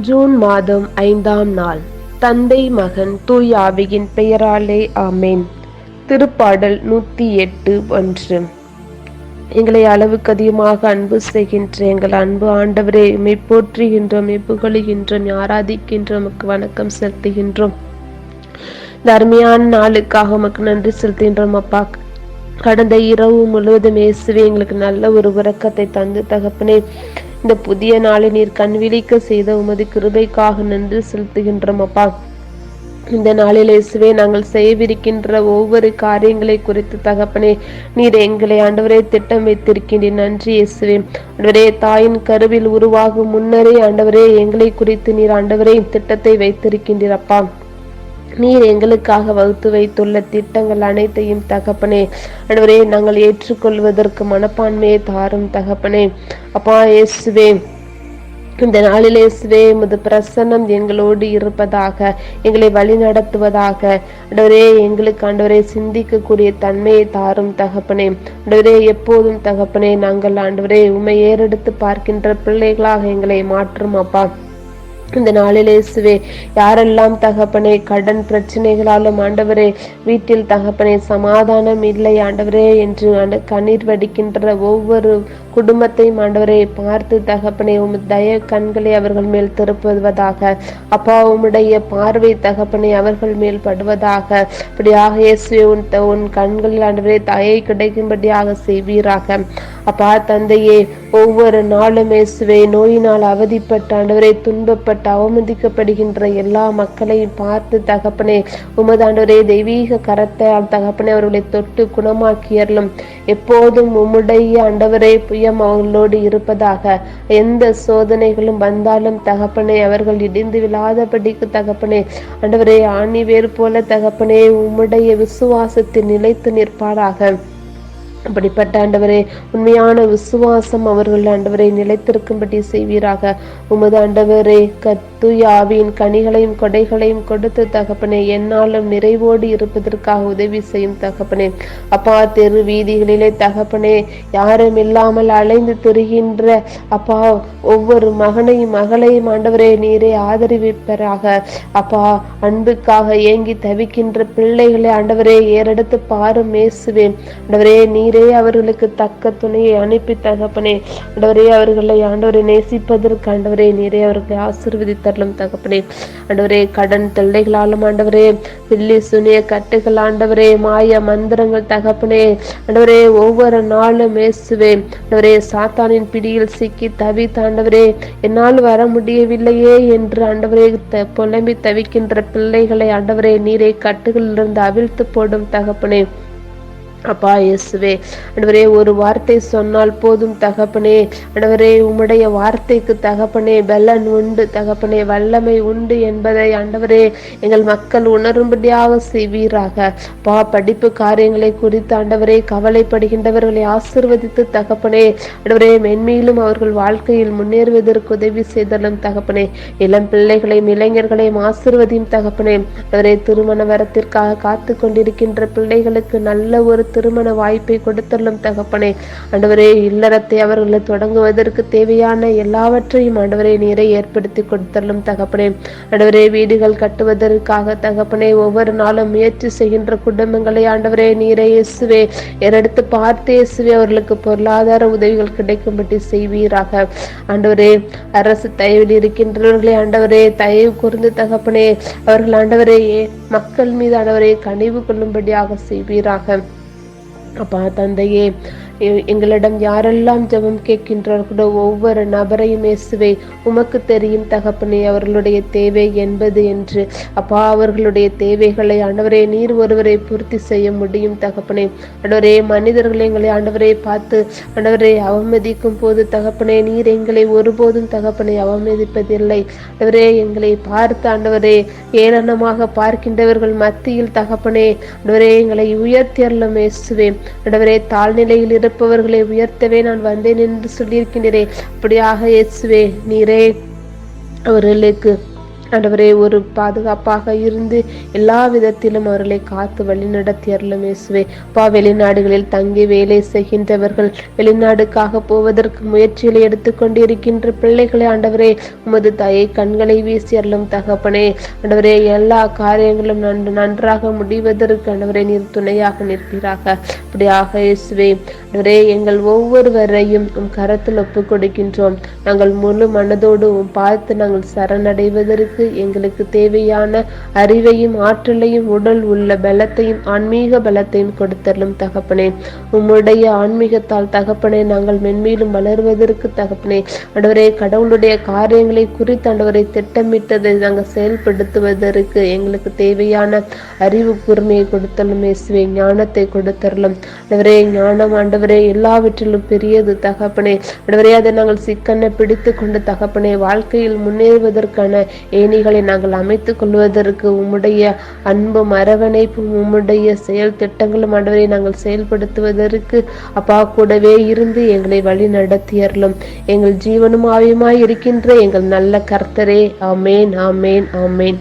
June மாதம் ஐந்தாம் நாள். தந்தை மகன் தூய் ஆவியின் பெயராலே ஆமேன். திருப்பாடல் நூத்தி எட்டு ஒன்று. எங்களை அளவுக்கு அதிகமாக அன்பு செய்கின்ற எங்கள் அன்பு ஆண்டவரே எம்மை போற்றுகின்றோம் புகழுகின்றோம் ஆராதிக்கின்றோம் உமக்கு வணக்கம் செலுத்துகின்றோம். இந்த அருமையான நாளுக்காக உமக்கு நன்றி செலுத்துகின்றோம் அப்பா. கடந்த இரவு முழுவதும் இயேசுவே எங்களுக்கு நல்ல ஒரு உறக்கத்தை தந்து தகப்பனே. இந்த புதிய நாளை நீர் கண் விழிக்க செய்த உமது கிருபைக்காக நன்றி செலுத்துகின்றோம் அப்பா. இந்த நாளில் இயேசுவே நாங்கள் செய்யவிருக்கின்ற ஒவ்வொரு காரியங்களை குறித்து தகப்பனே நீர் எங்களை ஆண்டவரே திட்டம் வைத்திருக்கின்றேன் நன்றி இயேசுவே. ஆண்டவரே தாயின் கருவில் உருவாகும் முன்னரே ஆண்டவரே எங்களை குறித்து நீர் ஆண்டவரே திட்டத்தை வைத்திருக்கின்றீர் அப்பா. நீர் எங்களுக்காக வகுத்து வைத்துள்ள திட்டங்கள் அனைத்தையும் தகப்பனே. ஆண்டவரே நாங்கள் ஏற்றுக்கொள்வதற்கு மனப்பான்மையை தாரும் தகப்பனே. அப்பா இயேசுவே இந்த நாளிலே சுவே முது பிரசன்னம் எங்களோடு இருப்பதாக எங்களை வழி நடத்துவதாக ஆண்டவரே எங்களுக்கு ஆண்டவரே சிந்திக்கக்கூடிய தன்மையை தாரும் தகப்பனே. ஆண்டவரே எப்போதும் தகப்பனே நாங்கள் ஆண்டவரே உமை ஏறெடுத்து பார்க்கின்ற பிள்ளைகளாக எங்களை மாற்றும் அப்பா. இந்த நாளில் சுவே யாரெல்லாம் தகப்பனே கடன் பிரச்சனைகளாலும் ஆண்டவரே வீட்டில் தகப்பனே சமாதானம் இல்லை ஆண்டவரே என்று கண்ணீர் வடிக்கின்ற ஒவ்வொரு குடும்பத்தையும் ஆண்டவரை பார்த்து தகப்பனே உம் தய கண்களை அவர்கள் மேல் திருப்புவதாக அப்பா உம்முடைய பார்வை தகப்பனை அவர்கள் மேல் படுவதாக. இப்படியாக உன் உன் கண்களில் ஆண்டவரே தயை கிடைக்கும்படியாக செய்வீராக. அப்பா தந்தையே ஒவ்வொரு நாளும் இயேசுவே நோயினால் அவதிப்பட்ட ஆண்டவரை துன்பப்பட்டு அவமதிக்கப்படுகின்ற எல்லா மக்களையும் பார்த்து தகப்பனே உமது ஆண்டவரே தெய்வீக கரத்தால் தகப்பனே அவர்களை தொட்டு குணமாக்கியறலும் எப்போதும் உம்முடைய ஆண்டவரை புய நிச்சயம் அவங்களோடு இருப்பதாக எந்த சோதனைகளும் வந்தாலும் தகப்பனே அவர்கள் இடிந்து விழாதபடிக்கு தகப்பனே அண்டவரே ஆணி வேறு போல தகப்பனே உம்முடைய விசுவாசத்தில் நிலைத்து நிற்பாராக. அப்படிப்பட்ட ஆண்டவரே உண்மையான விசுவாசம் அவர்கள் ஆண்டவரை நிலைத்திருக்கும்படி செய்வீராக. உமது ஆண்டவரே கத்துயாவின் கனிகளையும் கொடைகளையும் கொடுத்து தகப்பனே என்னாலும் நிறைவோடு இருப்பதற்காக உதவி செய்யும் தகப்பனே. அப்பா தெரு வீதிகளிலே தகப்பனே யாரும் இல்லாமல் அலைந்து திரிகின்ற அப்பா ஒவ்வொரு மகனையும் மகளையும் ஆண்டவரே நீரே ஆதரவிப்பராக அப்பா அன்புக்காக ஏங்கி தவிக்கின்ற பிள்ளைகளை ஆண்டவரே ஏறெடுத்து பாரும் மேசுவேன் ஆண்டவரே நீரே அவர்களுக்கு தக்க துணையை அனுப்பி தகப்பனே. ஆண்டவரே அவர்களை ஆண்டவரை நேசிப்பதற்கு ஆண்டவரே நீரே அவர்களை ஆசிர்வதித்தரலும் தகப்பனே. ஆண்டவரே கடன் தொல்லைகளாலும் ஆண்டவரே பில்லி சுனிய கட்டுகள் ஆண்டவரே மாய மந்திரங்கள் தகப்பனே. ஆண்டவரே ஒவ்வொரு நாளும் மேசுவே ஆண்டவரே சாத்தானின் பிடியில் சிக்கி தவி தாண்டவரே என்னால் வர முடியவில்லையே என்று ஆண்டவரே புலம்பி தவிக்கின்ற பிள்ளைகளை ஆண்டவரே நீரை கட்டுகளிலிருந்து அவிழ்த்து போடும் தகப்பனே. அப்பா இயேசுவே. அண்டவரே ஒரு வார்த்தை சொன்னால் போதும் தகப்பனே. அண்டவரே உம்முடைய வார்த்தைக்கு தகப்பனே பலன் உண்டு தகப்பனே வல்லமை உண்டு என்பதை ஆண்டவரே எங்கள் மக்கள் உணரும்படியாக செய்வீராக. பா படிப்பு காரியங்களை குறித்து ஆண்டவரே கவலைப்படுகின்றவர்களை ஆசிர்வதித்து தகப்பனே. அண்டவரே மென்மையிலும் அவர்கள் வாழ்க்கையில் முன்னேறுவதற்கு உதவி செய்தலும் தகப்பனே. இளம் பிள்ளைகளையும் இளைஞர்களையும் ஆசிர்வதியும் தகப்பனே. அவரே திருமண வரத்திற்காக காத்து கொண்டிருக்கின்ற பிள்ளைகளுக்கு நல்ல ஒரு திருமண வாய்ப்பை கொடுத்துள்ளும் தகப்பனே. ஆண்டவரே இல்லறத்தை அவர்களை தொடங்குவதற்கு தேவையான எல்லாவற்றையும் ஆண்டவரே நீரை ஏற்படுத்தி கொடுத்துள்ளும் தகப்பனே. ஆண்டவரே வீடுகள் கட்டுவதற்காக தகப்பனே ஒவ்வொரு நாளும் முயற்சி செய்கின்ற குடும்பங்களை ஆண்டவரே நீரை இயேசுவே எடுத்து பார்த்து இயேசுவே அவர்களுக்கு பொருளாதார உதவிகள் கிடைக்கும்படி செய்வீராக. ஆண்டவரே அரசு தயவில் இருக்கின்றவர்களே ஆண்டவரே தயவு கூர்ந்து தகப்பனே அவர்கள் ஆண்டவரே மக்கள் மீது ஆண்டவரே கனிவு கொள்ளும்படியாக செய்வீராக. அப்பா தந்தையே எங்களிடம் யாரெல்லாம் ஜெபம் கேட்கின்றார்களோ ஒவ்வொரு நபரையும் இயேசுவே உமக்கு தெரியும் தகப்பனே அவர்களுடைய தேவை என்பது என்று. அப்பா அவர்களுடைய தேவைகளை ஆண்டவரே நீர் ஒருவரை பூர்த்தி செய்ய முடியும் தகப்பனே. ஆண்டவரே மனிதர்கள் எங்களை ஆண்டவரை பார்த்து ஆண்டவரை அவமதிக்கும் போது தகப்பனே நீர் எங்களை ஒருபோதும் தகப்பனை அவமதிப்பதில்லை. ஆண்டவரே எங்களை பார்த்து ஆண்டவரே ஏளனமாக பார்க்கின்றவர்கள் மத்தியில் தகப்பனே ஆண்டவரே எங்களை உயர்த்தியர்லம் இயேசுவேன் ஆண்டவரே தாழ்நிலையில் இருப்பவர்களை உயர்த்தவே நான் வந்தேன் என்று சொல்லியிருக்கின்றேன் அப்படியாக இயேசுவே நீரே அவர்களுக்கு ஆண்டவரே ஒரு பாதுகாப்பாக இருந்து எல்லா விதத்திலும் அவர்களை காத்து வழிநடத்தி அருளும் இயேசுவே. பா வெளிநாடுகளில் தங்கி வேலை செய்கின்றவர்கள் வெளிநாடுக்காக போவதற்கு முயற்சிகளை எடுத்துக்கொண்டு இருக்கின்ற பிள்ளைகளை ஆண்டவரே உமது தாயை கண்களை வீசி அருளும் தகப்பனே. ஆண்டவரே எல்லா காரியங்களும் நன்று நன்றாக முடிவதற்கு ஆண்டவரே நீர் துணையாக நிற்பீராக. அப்படியாக இயேசுவே ஆண்டவரே எங்கள் ஒவ்வொருவரையும் உம் கரத்தில் ஒப்புக் கொடுக்கின்றோம். நாங்கள் முழு மனதோடு பார்த்து நாங்கள் சரணடைவதற்கு எங்களுக்கு தேவையான அறிவையும் ஆற்றலையும் உடல் உள்ள பலத்தையும் ஆன்மீக பலத்தையும் கொடுத்தரலும் தகப்பனே. உம்முடைய ஆன்மீகத்தால் தகப்பனே நாங்கள் மென்மேலும் வளர்வதற்கு தகப்பனே. அடவரே கடவுளுடைய காரியங்களை குறித்து அண்டவரை திட்டமிட்டதை நாங்கள் செயல்படுத்துவதற்கு எங்களுக்கு தேவையான அறிவு கூர்மையை கொடுத்தலும் இயேசுவே ஞானத்தை கொடுத்தரலும். அடவரே ஞானம் ஆண்டவரே எல்லாவற்றிலும் பெரியது தகப்பனே. அடவரே அதை நாங்கள் சிக்கன பிடித்து கொண்டு தகப்பனே வாழ்க்கையில் முன்னேறுவதற்கான ஏணிகளை நாங்கள் அமைத்துக் கொள்வதற்கு உம்முடைய அன்பும் அரவணைப்பும் உம்முடைய செயல் திட்டங்களும் ஆண்டவரை நாங்கள் செயல்படுத்துவதற்கு அப்பா கூடவே இருந்து எங்களை வழி நடத்தியறலும் எங்கள் ஜீவனும் ஆவியுமாய் இருக்கின்ற எங்கள் நல்ல கர்த்தரே. ஆமேன் ஆமேன் ஆமேன்.